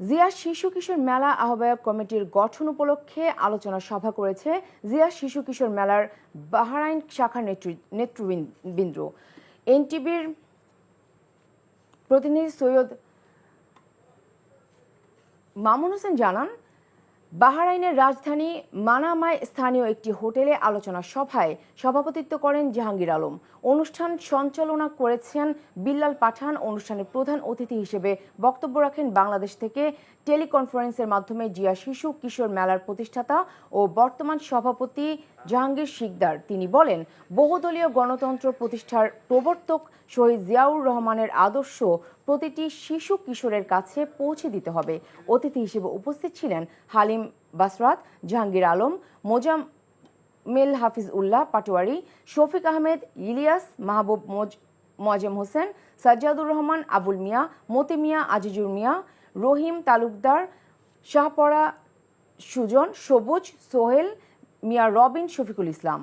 জিয়া শিশু কিশোর মেলা আহ্বায়ক কমিটির গঠন উপলক্ষে আলোচনা সভা করেছে জিয়া শিশু কিশোর মেলার বাহারাইন শাখার নেতৃ- নেতৃবৃন্দ। এনটিভির প্রতিনিধি সৈয়দ মামুন হোসেন জানান বাহরাইনের রাজধানী মানামায় স্থানীয় একটি হোটেলে আলোচনা সভায় সভাপতিত্ব করেন জাহাঙ্গীর আলম। অনুষ্ঠান সঞ্চালনা করেছেন বিল্লাল পাঠান। অনুষ্ঠানের প্রধান অতিথি হিসেবে বক্তব্য রাখেন বাংলাদেশ থেকে টেলিকনফারেন্সের মাধ্যমে জিয়া শিশু কিশোর মেলার প্রতিষ্ঠাতা ও বর্তমান সভাপতি জাহাঙ্গীর শিকদার। তিনি বলেন, বহুদলীয় গণতন্ত্র প্রতিষ্ঠার প্রবর্তক শহীদ জিয়াউর রহমানের আদর্শ প্রতিটি শিশু কিশোরের কাছে পৌঁছে দিতে হবে। অতিথি হিসেবে উপস্থিত ছিলেন হালিম বাসরাত, জাহাঙ্গীর আলম, মোজাম মেল হাফিজ উল্লাহ পাটোয়ারি, শফিক আহমেদ, ইলিয়াস মাহবুব মোজ মজেম হোসেন, সাজ্জাদুর রহমান, আবুল মিয়া, মতি মিয়া, আজিজুর মিয়া, রহিম তালুকদার, শাহপরা সুজন, সবুজ সোহেল, মিয়া রবিন শফিকুল ইসলাম।